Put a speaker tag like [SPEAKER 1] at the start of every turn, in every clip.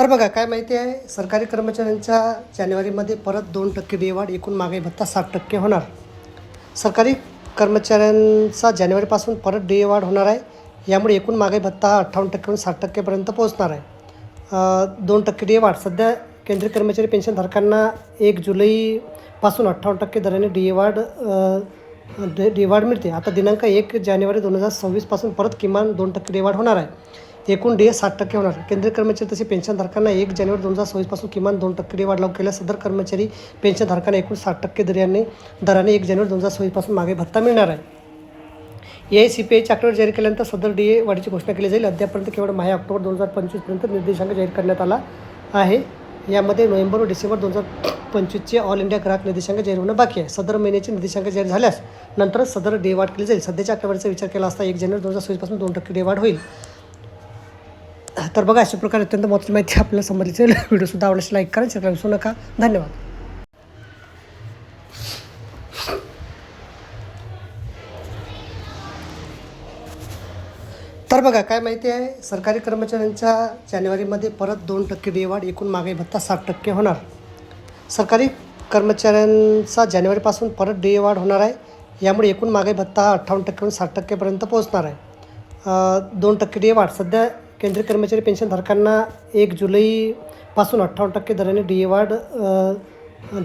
[SPEAKER 1] तर बघा काय माहिती आहे? सरकारी कर्मचाऱ्यांच्या जानेवारीमध्ये परत दोन टक्के देवाढ एकूण महागाई भत्ता साठ टक्के होणार. सरकारी कर्मचाऱ्यांचा जानेवारीपासून परत डे होणार आहे. यामुळे एकूण महागाई भत्ता हा अठ्ठावन्न टक्केहून साठ टक्केपर्यंत पोहोचणार आहे. दोन टक्के डे सध्या केंद्रीय कर्मचारी पेन्शनधारकांना एक जुलैपासून अठ्ठावन्न टक्के दराने डीएवाढ डे डी मिळते. आता दिनांक एक जानेवारी दोन हजार सव्वीसपासून परत किमान दोन टक्के डीवाढ होणार आहे. एकूण डे साठ टक्के होणार. केंद्रीय कर्मचारी तसे पेन्शनधारकांना एक जानेवारी दोन हजार सव्वीसपासून किमान दोन टक्के डे वाढ लागू केल्यास सदर कर्मचारी पेन्शनधारकांना एकूण साठ टक्के दर्याने दराने एक जानेवारी दोन हजार सव्वीसपासून मागे भत्ता मिळणार आहे. ए आय सी पी आयची आकडेवारी जाहीर केल्यानंतर सदर डी ए वाढीची घोषणा केली जाईल. अद्यापर्यंत केवळ माहे ऑक्टोबर दोन हजार पंचवीसपर्यंत निर्देशांक जाहीर करण्यात आला आहे. यामध्ये नोव्हेंबर व डिसेंबर दोन हजार पंचवीसचे ऑल इंडिया ग्राहक निर्देशांक जाहीर होणं बाकी आहे. सदर महिन्याचे निर्देशांक जाहीर झाल्यास नंतर सदर डे वाढ केली जाईल. सध्याच्या आकडेवारीचा विचार केला असता एक जानेवारी दोन हजार सव्वीसपासून दोन टक्के डे वाढ होईल. तर बघा अशा प्रकारे अत्यंत महत्त्वाची माहिती आपल्याला समजली व्हिडिओसुद्धा आवडल्यास लाईक करा चॅनल विसरू नका. धन्यवाद. तर बघा काय माहिती आहे? सरकारी कर्मचाऱ्यांच्या जानेवारीमध्ये परत दोन टक्के देवाढ एकूण महागाई भत्ता साठ टक्के होणार. सरकारी कर्मचाऱ्यांचा जानेवारीपासून परत डे वाढ होणार आहे. यामुळे एकूण महागाई भत्ता हा अठ्ठावन्न टक्केहून साठ टक्केपर्यंत पोहोचणार आहे. दोन टक्के डे वाढ सध्या केंद्रीय कर्मचारी पेन्शनधारकांना एक जुलैपासून अठ्ठावन्न टक्के दराने डी वाढ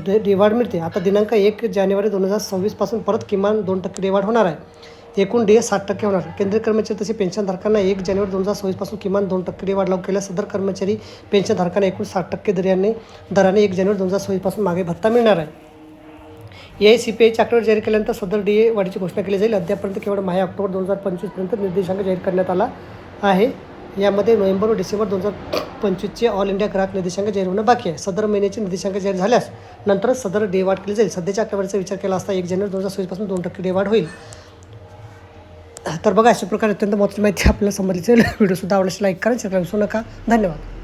[SPEAKER 1] डे डी वाढ मिळते. आता दिनांक एक जानेवारी दोन हजार सव्वीसपासून परत किमान दोन टक्के डे वाढ होणार आहे. एकूण डे साठ टक्के होणार केंद्रीय कर्मचारी तसे पेन्शनधारकांना एक जानेवारी दोन हजार सव्वीसपासून किमान दोन टक्के डे वाढ लागू केल्यास सदर कर्मचारी पेन्शनधारकांना एकूण साठ टक्के दर्याने दराने एक जानेवारी दोन हजार सव्वीसपासून मागे भत्ता मिळणार आहे. ए आय सी पी आयची आकडेवारी जाहीर केल्यानंतर सदर डी ए वाढीची घोषणा केली जाईल. अद्यापर्यंत केवळ माहे ऑक्टोबर दोन हजार पंचवीसपर्यंत निर्देशांक जाहीर करण्यात आला आहे. यामध्ये नोव्हेंबर व डिसेंबर दोन हजार पंचवीसचे ऑल इंडिया ग्राहक निर्देशांक जाहीर होणं बाकी आहे. सदर महिन्याचे निर्देशांक जाहीर झाल्यास नंतरच सदर डे वाढ केली जाईल. सध्याच्या आकडेवारीचा विचार केला असता एक जानेवारी दोन हजार सव्वीसपासून दोन टक्के डे वाढ होईल. तर बघा अशा प्रकारे अत्यंत महत्त्वाची माहिती आपल्याला समजली असेल. व्हिडिओसुद्धा आवडल्यास लाईक करा चॅनल विसरू नका. धन्यवाद.